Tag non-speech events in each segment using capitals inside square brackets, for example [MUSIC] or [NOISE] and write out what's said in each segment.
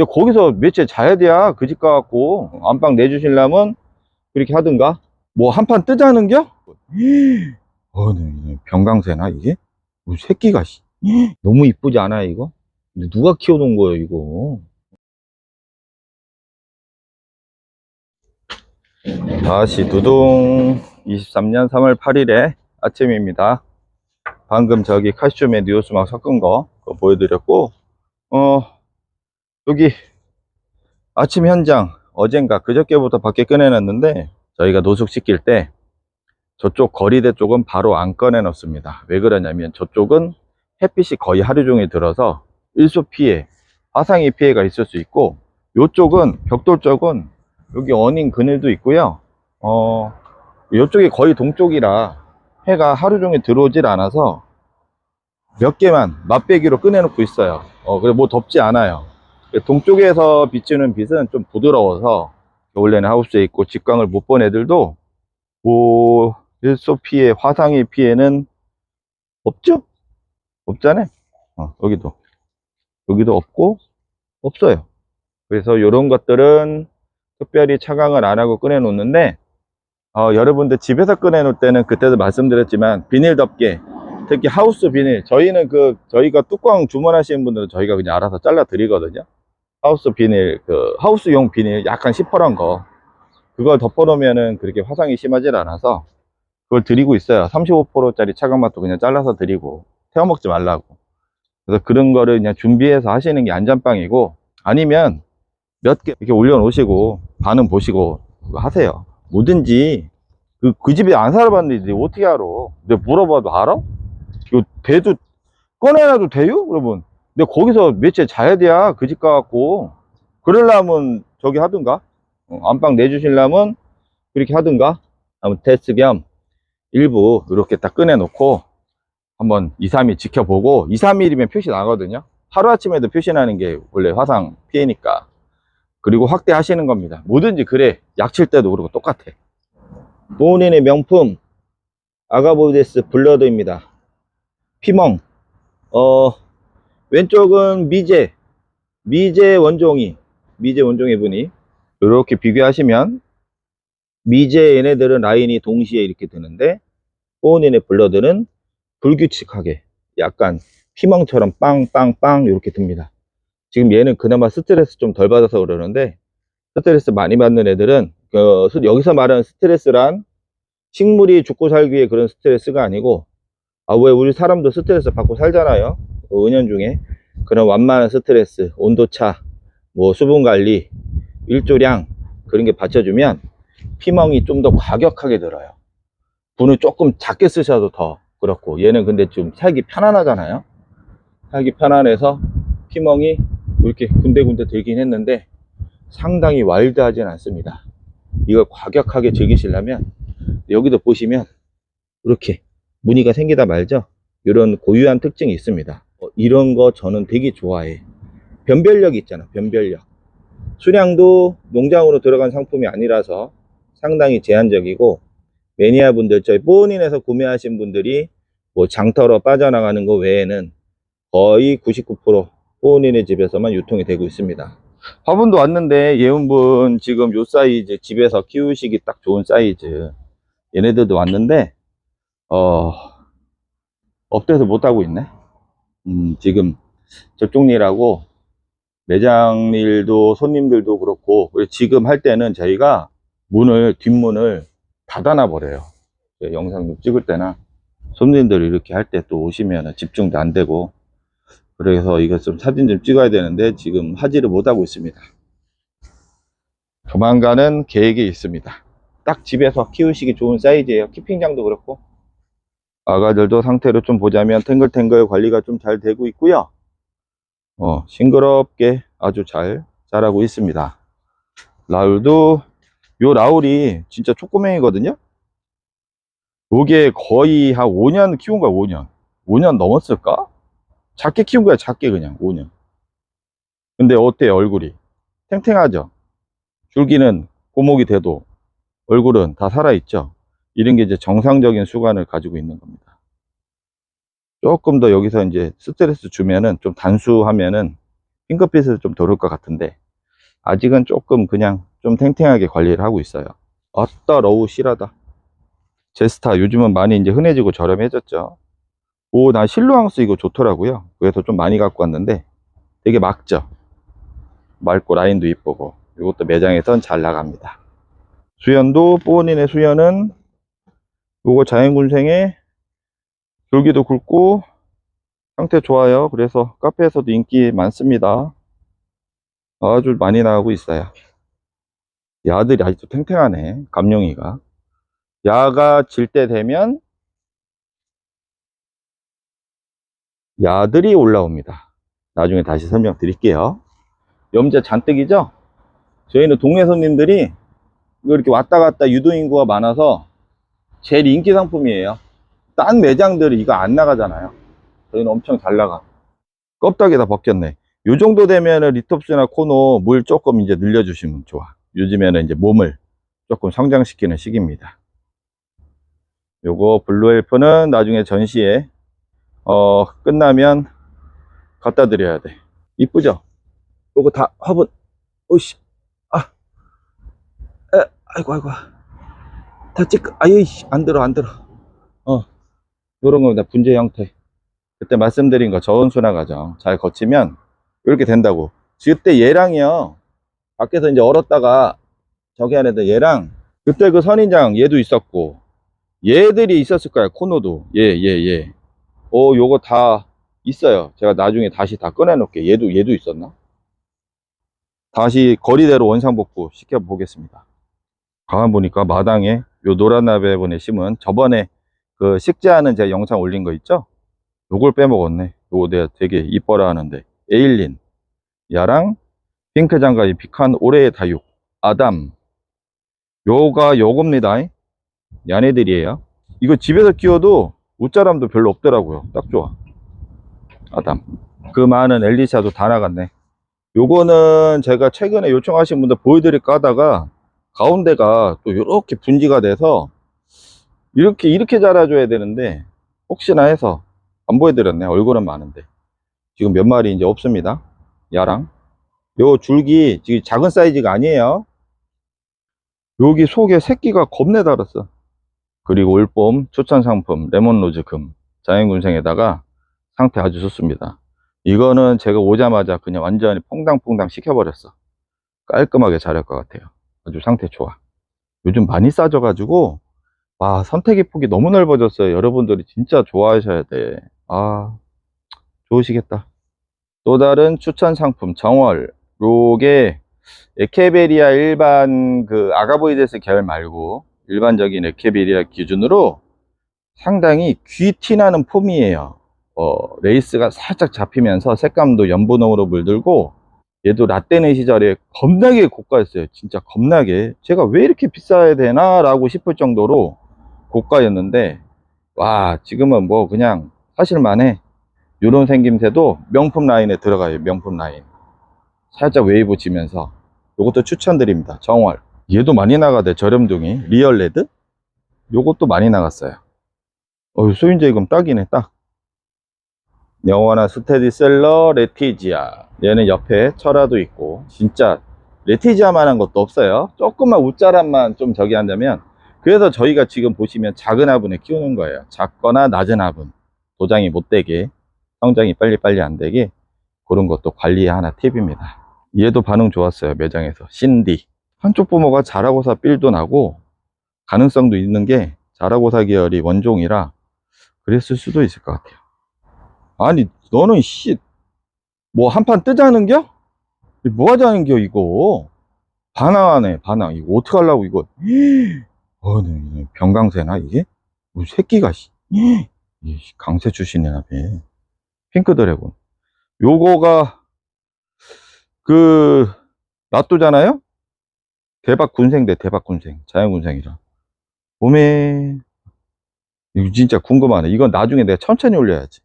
근데 거기서 며칠 자야 돼야 그 집 가갖고 안방 내주실라면 그렇게 하든가 뭐 한 판 뜨자는겨? [GASPS] 어, 네, 병강세나 이게? 뭐 새끼가 씨. [GASPS] 너무 이쁘지 않아요 이거? 근데 누가 키워놓은 거예요 이거? 다시 두둥 23년 3월 8일에 아침입니다. 방금 저기 칼슘에 니오스막 섞은 거 보여드렸고 어 여기 아침 현장 어젠가 그저께부터 밖에 꺼내놨는데 저희가 노숙 시킬 때 저쪽 거리대 쪽은 바로 안 꺼내 놓습니다. 왜 그러냐면 저쪽은 햇빛이 거의 하루 종일 들어서 일소 피해 화상의 피해가 있을 수 있고 요쪽은 벽돌 쪽은 여기 어닝 그늘도 있고요. 어 요쪽이 거의 동쪽이라 해가 하루 종일 들어오질 않아서 몇 개만 맛배기로 꺼내놓고 있어요. 어 그래 뭐 덥지 않아요 동쪽에서 비추는 빛은 좀 부드러워서 원래는 하우스에 있고 직광을 못 본 애들도 뭐 일소 피해, 화상의 피해는 없죠? 없잖아요. 어, 여기도 여기도 없고 없어요. 그래서 이런 것들은 특별히 차광을 안 하고 꺼내 놓는데 어, 여러분들 집에서 꺼내 놓을 때는 그때도 말씀드렸지만 비닐 덮개 특히 하우스 비닐 저희는 그 저희가 뚜껑 주문하시는 분들은 저희가 그냥 알아서 잘라 드리거든요. 하우스 비닐, 그 하우스용 비닐 약간 시퍼런 거 그걸 덮어놓으면은 그렇게 화상이 심하지 않아서 그걸 드리고 있어요. 35%짜리 차광맛도 그냥 잘라서 드리고 태워 먹지 말라고. 그래서 그런 거를 그냥 준비해서 하시는 게 안전빵이고 아니면 몇 개 이렇게 올려놓으시고 반응 보시고 하세요. 뭐든지 그, 그 집에 안 살아봤는데 어떻게 알아? 내가 물어봐도 알아? 이거 돼도 꺼내놔도 돼요? 여러분 근데 거기서 며칠 자야 돼야 그 집 가갖고 그러려면 저기 하든가? 어, 안방 내주실라면 그렇게 하든가? 한번 테스트 겸 일부 이렇게 딱 꺼내놓고 한번 2, 3일 지켜보고 2, 3일이면 표시 나거든요. 하루아침에도 표시 나는 게 원래 화상 피해니까. 그리고 확대하시는 겁니다. 뭐든지 그래. 약 칠 때도 그러고 똑같아. 본인의 명품 아가보데스 블러드입니다. 피멍. 어 왼쪽은 미제, 미제 원종이, 미제 원종의 분이 이렇게 비교하시면 미제 얘네들은 라인이 동시에 이렇게 드는데 포은인의 블러드는 불규칙하게 약간 피멍처럼 빵빵빵 이렇게 듭니다. 지금 얘는 그나마 스트레스 좀 덜 받아서 그러는데 스트레스 많이 받는 애들은 그 여기서 말하는 스트레스란 식물이 죽고 살기 위해 그런 스트레스가 아니고 아 왜 우리 사람도 스트레스 받고 살잖아요. 어, 은연중에 그런 완만한 스트레스, 온도차, 뭐 수분 관리, 일조량 그런 게 받쳐주면 피멍이 좀 더 과격하게 들어요. 분을 조금 작게 쓰셔도 더 그렇고 얘는 근데 좀 살기 편안하잖아요. 살기 편안해서 피멍이 이렇게 군데군데 들긴 했는데 상당히 와일드하진 않습니다. 이걸 과격하게 즐기시려면 여기도 보시면 이렇게 무늬가 생기다 말죠. 이런 고유한 특징이 있습니다. 어, 이런 거 저는 되게 좋아해. 변별력 있잖아, 변별력. 수량도 농장으로 들어간 상품이 아니라서 상당히 제한적이고, 매니아 분들, 저희 본인에서 구매하신 분들이 뭐 장터로 빠져나가는 거 외에는 거의 99% 본인의 집에서만 유통이 되고 있습니다. 화분도 왔는데 예운분 지금 요 사이즈 집에서 키우시기 딱 좋은 사이즈 얘네들도 왔는데 어 업돼서 못하고 있네 음, 지금 저쪽 일하고 매장 일도 손님들도 그렇고 지금 할 때는 저희가 문을 뒷문을 닫아놔 버려요. 영상 좀 찍을 때나 손님들 이렇게 할 때 또 오시면 집중도 안 되고 그래서 이거 좀 사진 좀 찍어야 되는데 지금 하지를 못하고 있습니다. 조만간은 계획이 있습니다. 딱 집에서 키우시기 좋은 사이즈예요. 키핑장도 그렇고 아가들도 상태를 좀 보자면 탱글탱글 관리가 좀 잘 되고 있고요. 어, 싱그럽게 아주 잘 자라고 있습니다. 라울도 요 라울이 진짜 초코맹이거든요. 요게 거의 한 5년 키운 거야, 5년. 5년 넘었을까? 작게 키운 거야, 작게 그냥 5년. 근데 어때요, 얼굴이? 탱탱하죠? 줄기는 고목이 돼도 얼굴은 다 살아있죠? 이런 게 이제 정상적인 수관을 가지고 있는 겁니다. 조금 더 여기서 이제 스트레스 주면은 좀 단수하면은 핑크빛에서 좀 도를 것 같은데 아직은 조금 그냥 좀 탱탱하게 관리를 하고 있어요. 아따 러우 실하다. 제스타 요즘은 많이 이제 흔해지고 저렴해졌죠. 오, 나 실루앙스 이거 좋더라고요. 그래서 좀 많이 갖고 왔는데 되게 막죠. 맑고 라인도 이쁘고 이것도 매장에선 잘 나갑니다. 수연도 뽀원인의 수연은 요거 자연군생에 줄기도 굵고 상태 좋아요. 그래서 카페에서도 인기 많습니다. 아주 많이 나가고 있어요. 야들이 아직도 탱탱하네. 감룡이가. 야가 질 때 되면 야들이 올라옵니다. 나중에 다시 설명드릴게요. 염제 잔뜩이죠? 저희는 동네 손님들이 이렇게 왔다 갔다 유도인구가 많아서 제일 인기 상품이에요. 딴 매장들이 이거 안 나가잖아요. 저희는 엄청 잘 나가. 껍데기 다 벗겼네. 요 정도 되면은 리톱스나 코노 물 조금 이제 늘려주시면 좋아. 요즘에는 이제 몸을 조금 성장시키는 시기입니다. 요거 블루엘프는 나중에 전시에 어 끝나면 갖다 드려야 돼. 이쁘죠? 요거 다 화분 오씨 아 에, 아이고 아이고 다 찍, 아이 안 들어 안 들어. 어 요런 겁니다 분재 형태. 그때 말씀드린 거 저온순화 과정 잘 거치면 이렇게 된다고. 그때 얘랑이요. 밖에서 이제 얼었다가 저기 안에다 얘랑 그때 그 선인장 얘도 있었고 얘들이 있었을 거야 코노도. 얘얘얘 어 요거 다 있어요. 제가 나중에 다시 다 꺼내 놓을게. 얘도 얘도 있었나? 다시 거리대로 원상복구 시켜 보겠습니다. 가만 보니까 마당에 요 노란 나베분에 심은 저번에 그 식재하는 제가 영상 올린 거 있죠? 요걸 빼먹었네. 요거 내가 되게 이뻐라 하는데. 에일린. 야랑 핑크 장가이 피칸 올해의 다육 아담. 요가 요겁니다. 야네들이에요. 이거 집에서 키워도 웃자람도 별로 없더라고요. 딱 좋아. 아담. 그 많은 엘리샤도 다 나갔네. 요거는 제가 최근에 요청하신 분들 보여드릴까 하다가 가운데가 또 이렇게 분지가 돼서 이렇게 이렇게 자라줘야 되는데 혹시나 해서 안 보여드렸네 얼굴은 많은데. 지금 몇 마리 이제 없습니다 야랑. 요 줄기 지금 작은 사이즈가 아니에요. 여기 속에 새끼가 겁내 달았어. 그리고 올봄 추천 상품 레몬로즈 금 자연군생에다가 상태 아주 좋습니다. 이거는 제가 오자마자 그냥 완전히 퐁당퐁당 시켜버렸어. 깔끔하게 자랄 것 같아요 아주 상태 좋아. 요즘 많이 싸져 가지고 와 선택의 폭이 너무 넓어졌어요. 여러분들이 진짜 좋아하셔야 돼아 좋으시겠다. 또 다른 추천 상품 정월. 요게 에케베리아 일반 그 아가보이데스 계열 말고 일반적인 에케베리아 기준으로 상당히 귀 티나는 폼이에요. 어, 레이스가 살짝 잡히면서 색감도 연분홍으로 물들고 얘도 라떼네 시절에 겁나게 고가였어요. 진짜 겁나게. 제가 왜 이렇게 비싸야 되나 라고 싶을 정도로 고가였는데 와 지금은 뭐 그냥 사실만해 이런 생김새도 명품 라인에 들어가요 명품 라인. 살짝 웨이브 지면서. 요것도 추천드립니다 정월. 얘도 많이 나가대 저렴둥이. 리얼레드? 요것도 많이 나갔어요. 어 소인제금 딱이네 딱 영원한 스테디셀러 레티지아. 얘는 옆에 철화도 있고 진짜 레티지아만한 것도 없어요. 조금만 웃자람만 좀 저기 한다면 그래서 저희가 지금 보시면 작은 화분에 키우는 거예요. 작거나 낮은 화분. 도장이 못 되게 성장이 빨리빨리 안 되게 그런 것도 관리 하나 팁입니다. 얘도 반응 좋았어요 매장에서. 신디. 한쪽 부모가 자라고사 필도 나고 가능성도 있는 게 자라고사 계열이 원종이라 그랬을 수도 있을 것 같아요 아니 너는 씨 뭐 한 판 뜨자는겨? 뭐 하자는겨 이거? 반항하네 반항. 이거 어떡하려고 이거? [GASPS] 어, 네, 병강세나 이게? 뭐 새끼가 씨. [GASPS] 이 강세 출신이나 배. 핑크 드래곤. 요거가 그 놔두잖아요? 대박 군생대 대박 군생. 자연 군생이라. 봄에 이거 진짜 궁금하네. 이건 나중에 내가 천천히 올려야지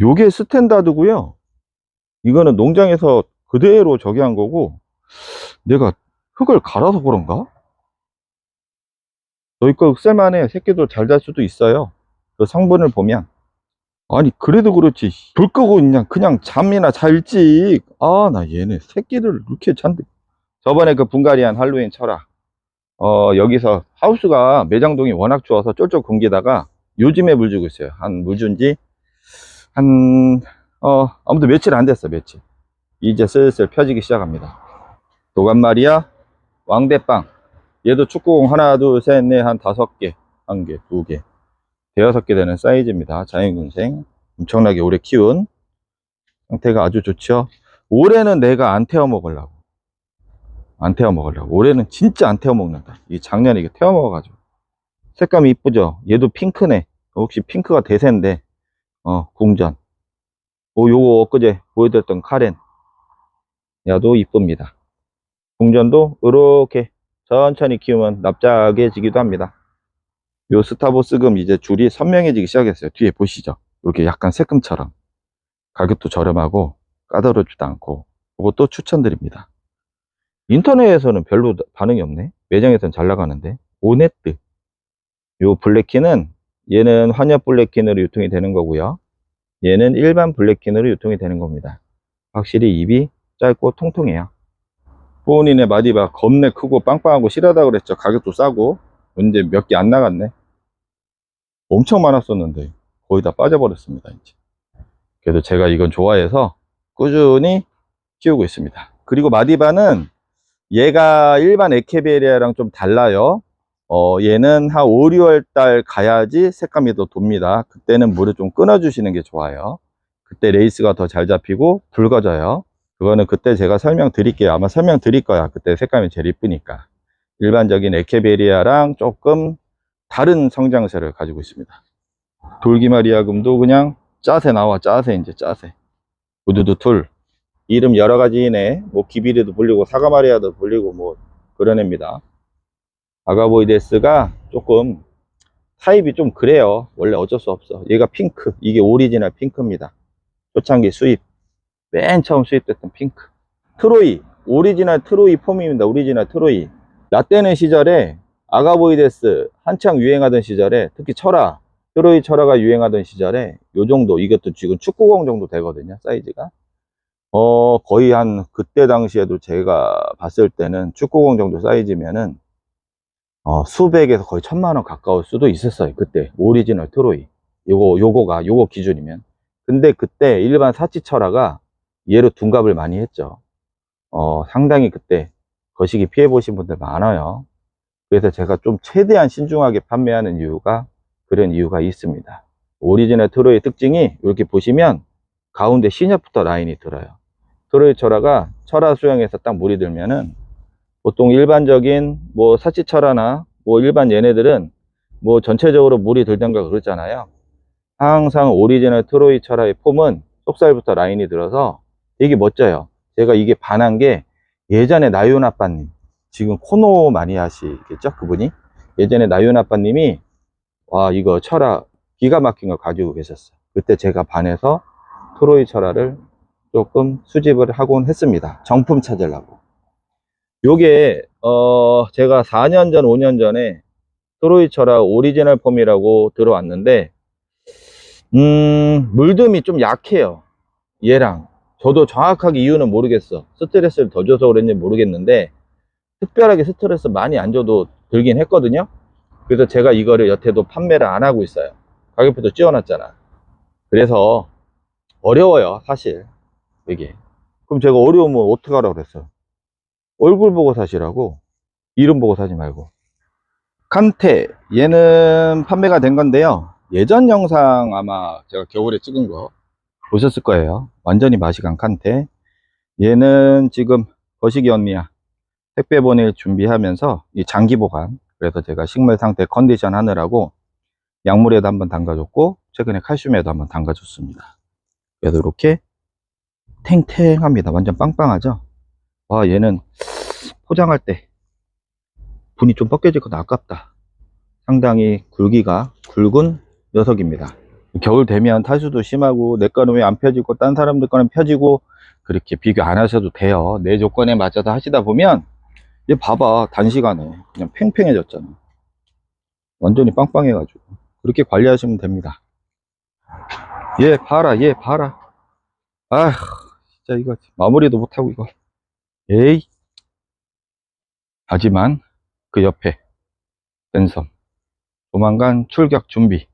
요게 스탠다드고요. 이거는 농장에서 그대로 저기 한 거고 내가 흙을 갈아서 그런가? 저희 거 쓸만해. 새끼도 잘달 수도 있어요. 그 성분을 보면. 아니 그래도 그렇지. 불 끄고 그냥 그냥 잠이나 잘지. 아 나 얘네 새끼들 이렇게 잔뜩 저번에 그 분가리안 할로윈 철학. 어 여기서 하우스가 매장동이 워낙 좋아서 쫄쫄 굶기다가 요즘에 물 주고 있어요. 한 물 준지 한 어 아무튼 며칠 안 됐어 며칠 이제 슬슬 펴지기 시작합니다 도감마리아 왕대빵 얘도 축구공 하나 둘 셋 넷 한 다섯 개 한 개 두 개 대여섯 개 되는 사이즈입니다. 자연군생. 엄청나게 오래 키운 상태가 아주 좋죠. 올해는 내가 안 태워 먹으려고. 안 태워 먹으려고. 올해는 진짜 안 태워 먹는다. 이 작년에 이게 태워 먹어가지고. 색감이 이쁘죠? 얘도 핑크네. 혹시 핑크가 대세인데, 어, 궁전. 오, 요거 엊그제 보여드렸던 카렌. 야도 이쁩니다. 궁전도 이렇게 천천히 키우면 납작해지기도 합니다. 요 스타보스금 이제 줄이 선명해지기 시작했어요. 뒤에 보시죠. 이렇게 약간 새금처럼. 가격도 저렴하고 까다롭지도 않고 그것도 추천드립니다. 인터넷에서는 별로 반응이 없네. 매장에서는 잘 나가는데. 오네트. 요 블랙키는 얘는 환엽 블랙킨으로 유통이 되는 거고요. 얘는 일반 블랙킨으로 유통이 되는 겁니다. 확실히 입이 짧고 통통해요. 본인의 마디바 겁내 크고 빵빵하고 실하다 그랬죠. 가격도 싸고 문제 몇 개 안 나갔네. 엄청 많았었는데 거의 다 빠져버렸습니다. 이제. 그래도 제가 이건 좋아해서 꾸준히 키우고 있습니다. 그리고 마디바는 얘가 일반 에케베리아랑 좀 달라요. 어, 얘는 한 5, 6월 달 가야지 색감이 더 돕니다. 그때는 물을 좀 끊어주시는 게 좋아요. 그때 레이스가 더 잘 잡히고 붉어져요. 그거는 그때 제가 설명드릴게요. 아마 설명드릴 거야. 그때 색감이 제일 이쁘니까. 일반적인 에케베리아랑 조금 다른 성장세를 가지고 있습니다. 돌기마리아금도 그냥 짜세 나와 짜세 이제 짜세 우두두 툴 이름 여러 가지네 뭐 기비리도 불리고 사과마리아도 불리고 뭐 그런 애입니다. 아가보이데스가 조금 타입이 좀 그래요. 원래 어쩔 수 없어. 얘가 핑크 이게 오리지널 핑크입니다. 초창기 수입 맨 처음 수입됐던 핑크 트로이 오리지널 트로이 폼입니다. 오리지널 트로이 라떼는 시절에 아가보이데스 한창 유행하던 시절에 특히 철화 트로이 철화가 유행하던 시절에 요 정도 이것도 지금 축구공 정도 되거든요 사이즈가 어 거의 한 그때 당시에도 제가 봤을 때는 축구공 정도 사이즈면은 어 수백에서 거의 천만 원 가까울 수도 있었어요 그때. 오리지널 트로이. 요거 요거가 요거 기준이면. 근데 그때 일반 사치 철화가 얘로 둔갑을 많이 했죠. 어 상당히 그때 거시기 피해 보신 분들 많아요. 그래서 제가 좀 최대한 신중하게 판매하는 이유가 그런 이유가 있습니다. 오리지널 트로의 특징이 이렇게 보시면 가운데 신엽부터 라인이 들어요. 트로이 철화가 철화 수영에서 딱 물이 들면은 보통 일반적인 뭐 사치 철화나 뭐 일반 얘네들은 뭐 전체적으로 물이 들던가 그러잖아요. 항상 오리지널 트로이 철화의 폼은 속살부터 라인이 들어서 되게 멋져요. 제가 이게 반한 게 예전에 나윤 아빠님 지금 코노 많이 하시겠죠 그분이 예전에 나윤 아빠님이 와 이거 철화 기가 막힌 거 가지고 계셨어요 그때 제가 반해서 트로이 철화를 조금 수집을 하곤 했습니다 정품 찾으려고 요게 어 제가 4년 전 5년 전에 트로이 철화 오리지널 폼이라고 들어왔는데 음 물듬이 좀 약해요 얘랑 저도 정확하게 이유는 모르겠어 스트레스를 더 줘서 그랬는지 모르겠는데 특별하게 스트레스 많이 안 줘도 들긴 했거든요. 그래서 제가 이거를 여태도 판매를 안 하고 있어요. 가격표도 찌워놨잖아. 그래서 어려워요, 사실. 이게. 그럼 제가 어려우면 어떡하라고 그랬어요? 얼굴 보고 사시라고. 이름 보고 사지 말고. 칸테. 얘는 판매가 된 건데요. 예전 영상 아마 제가 겨울에 찍은 거 보셨을 거예요. 완전히 맛이 간 칸테. 얘는 지금 거시기 언니야. 택배 보낼 준비하면서 이 장기 보관 그래서 제가 식물 상태 컨디션 하느라고 약물에도 한번 담가줬고 최근에 칼슘에도 한번 담가줬습니다 그래서 이렇게 탱탱합니다 완전 빵빵하죠 와 얘는 포장할 때 분이 좀 벗겨질 건 아깝다. 상당히 굵기가 굵은 녀석입니다. 겨울 되면 탈수도 심하고 내 거는 왜 안 펴지고 딴 사람들 거는 펴지고 그렇게 비교 안 하셔도 돼요. 내 조건에 맞춰서 하시다 보면 얘 봐봐 단시간에 그냥 팽팽해졌잖아. 완전히 빵빵해 가지고. 그렇게 관리하시면 됩니다. 얘 봐라, 얘 봐라. 아, 진짜 이거 마무리도 못하고 이거. 에이. 하지만 그 옆에 랜섬 조만간 출격 준비.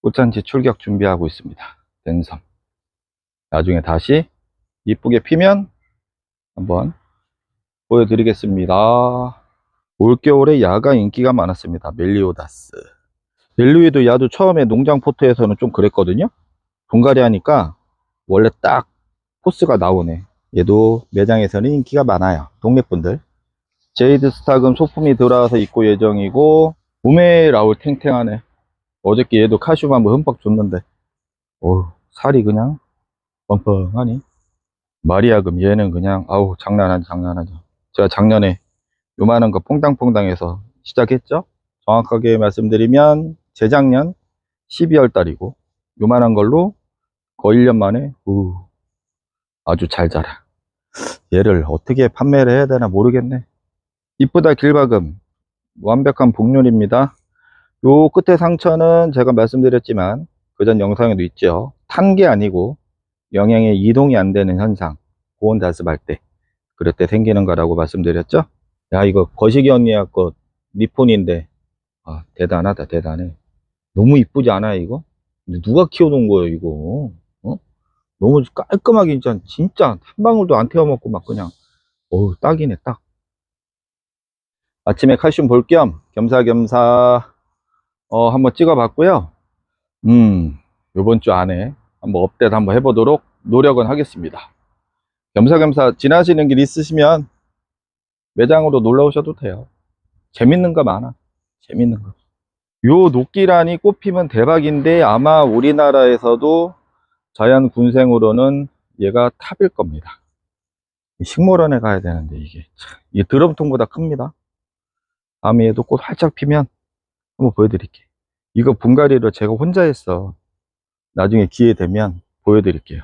꽃잔치 출격 준비하고 있습니다. 랜섬. 나중에 다시 이쁘게 피면 한번 보여드리겠습니다. 올겨울에 야가 인기가 많았습니다. 멜리오다스. 멜리오도 야도 처음에 농장 포토에서는 좀 그랬거든요. 분갈이 하니까 원래 딱 포스가 나오네. 얘도 매장에서는 인기가 많아요. 동네 분들. 제이드 스타금 소품이 들어와서 입고 예정이고, 우메 라울 탱탱하네. 어저께 얘도 칼슘 한번 흠뻑 줬는데, 오 살이 그냥 뻥뻥하니. 마리아금 얘는 그냥, 아우, 장난하지, 장난하죠. 제가 작년에 요만한 거 퐁당퐁당해서 시작했죠? 정확하게 말씀드리면, 재작년 12월 달이고, 요만한 걸로 거의 1년 만에, 우, 아주 잘 자라. 얘를 어떻게 판매를 해야 되나 모르겠네. 이쁘다 길박음. 완벽한 복륜입니다. 요 끝에 상처는 제가 말씀드렸지만, 그 전 영상에도 있죠. 탄 게 아니고, 영양의 이동이 안 되는 현상. 고온 다습할 때. 그럴 때 생기는 거라고 말씀드렸죠? 야, 이거 거시기 언니야 거 니폰인데, 아, 대단하다, 대단해. 너무 이쁘지 않아요, 이거? 누가 키워놓은 거예요, 이거? 어? 너무 깔끔하게 진짜 진짜 한 방울도 안 태워 먹고 막 그냥 어우 딱이네 딱. 아침에 칼슘 볼 겸 겸사겸사 어 한번 찍어 봤고요. 음 요번 주 안에 한번 업데이트 한번 해보도록 노력은 하겠습니다. 겸사겸사 지나시는 길 있으시면 매장으로 놀러 오셔도 돼요. 재밌는 거 많아. 재밌는 거요 녹기란이 꽃피면 대박인데 아마 우리나라에서도 자연 군생으로는 얘가 탑일 겁니다. 식물원에 가야 되는데 이게 참, 이 드럼통보다 큽니다. 다음에 얘도 꽃 활짝 피면 한번 보여드릴게요. 이거 분갈이를 제가 혼자 했어. 나중에 기회 되면 보여드릴게요.